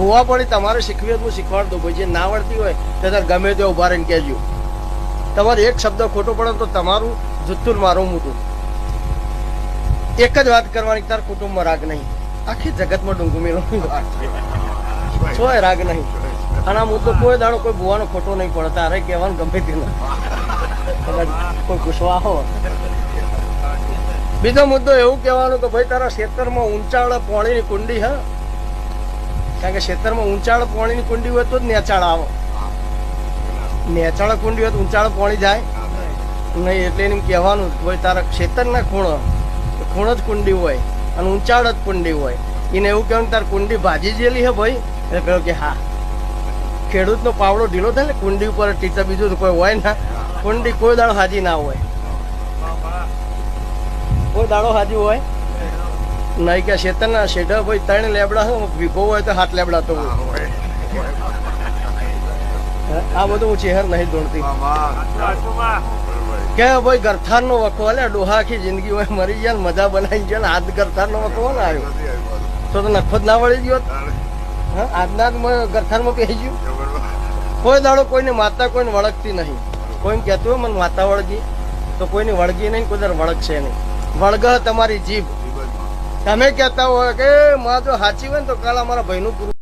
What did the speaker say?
ભૂવા પડી તમારે શીખવી તો હું શીખવાડ દઉં જે ના આવડતી હોય તો તારે ગમે તે ઊભા રહીને કહેજો. તમારે એક શબ્દ ખોટો પડે તો તમારું જુત્તુર મારું મોટું એક જ વાત કરવાની, તાર કુટુંબમાં રાગ નહીં. આખી જગતમાં ડુંગુમેલો સોય રાગ નહીં. અને આ મુદ્દો કોઈ દાડો કોઈ ભૂવાનો ખોટો નહીં પડે. તારે કહેવાનું ગમે તે કોઈ ગુસ્સા હો બીજો મુદ્દો એવું કહેવાનું કે ભાઈ તારા ખેતરમાં ઊંચાવાળા પોણીની કુંડી, હા? કારણ કે ખેતરમાં ઊંચાળ પોણીની કુંડી હોય તો જ નેચાળ આવે. નેચાળ કુંડી હોય તો ઊંચાળ પોણી જાય. નહીં, એટલે એને કહેવાનું ભાઈ તારા ખેતરના ખૂણો ખૂણો જ કુંડી હોય અને ઊંચાળ જ કુંડી હોય. એને એવું કહેવાનું, તાર કુંડી ભાજી જેલી હે ભાઈ. એટલે પેલો કે, હા. ખેડૂતનો પાવડો ઢીલો થાય ને, કુંડી ઉપર ટીચર બીજું કોઈ હોય ના. કુંડી કોઈ દાડો હાજી ના હોય. કોઈ દાડો હાજી હોય. નહીં કે શેતરના શેઢા ભાઈ ત્રણ લેબડા વિભો હોય તો હાથ લેબડા તો આ બધું હું ચહેર નહીં દોડતી કે ભાઈ ગરથારનો વખો અલે ડોહા આખી જિંદગી હોય મરી ગયા ને મજા બનાવી ગયા ને હાથ ગરથારનો વખો ને આવ્યો. તો તો નખો જ ના વળી ગયો? આજના જ મ- ગરથારમાં પહેરી ગયું? કોઈ દાડો કોઈને માતા કોઈને વળગતી નહીં. કોઈને કહેતું હોય મને માતા વળગી. તો કોઈની વળગી નહીં કોઈ દર વળગશે નહીં. વળગ તમારી જીભ. તમે કહેતા હોય કે માં જો સાચી હોય ને તો કાલ અમારા ભાઈનું પૂરું